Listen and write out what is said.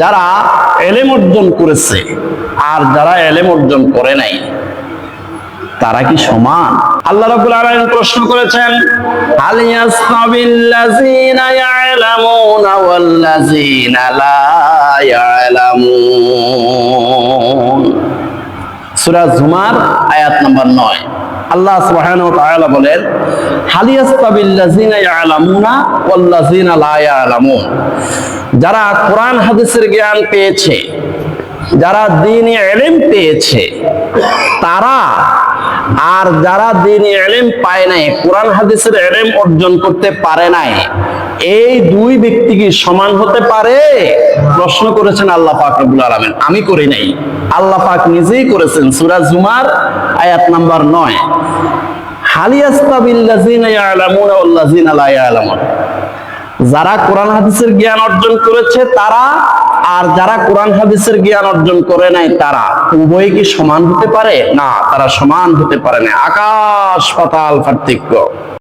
যারা এলেম অর্জন করেছে আর যারা এলেম অর্জন করে নাই, তারা কি সমান? আল্লাহ রাব্বুল আলামিন প্রশ্ন করেছেন, হাল ইয়াসতাবিল্লাযিনা আয়াত নাম্বার 9 আল্লাহ সুবহানাহু ওয়া বলেন হাল ইয়াসতাবিল্লাযিনা ইয়ালামুনা ওয়াল্লাযিনা লা ইয়ালামুন। যারা কোরআন, হাদিসের জ্ঞান পেয়েছে, যারা দিনী এলেম পেয়েছে, তারা আর যারা দিন এলেম পায় নাই, কোরআন, হাদিসের এলেম অর্জন করতে পারে নাই এই দুই ব্যক্তি কি সমান হতে পারে? প্রশ্ন করেছেন আল্লাহ পাক রব্বুল আলামিন। আমি করি নাই। আল্লাহ পাক নিজেই করেছেন। সূরা জুমার আয়াত নাম্বার 9 হালিয়াস্তাবিল্লাযিনা ইয়ালামুনা ওয়াল্লাযিনা লা ইয়ালামুন। যারা কোরআন হাদিসের জ্ঞান অর্জন করেছে, তারা আর যারা কোরআন হাদিসের জ্ঞান অর্জন করে নাই, তারা উভয় কি সমান হতে পারে? না, তারা সমান হতে পারে না। আকাশ পাতাল পার্থক্য।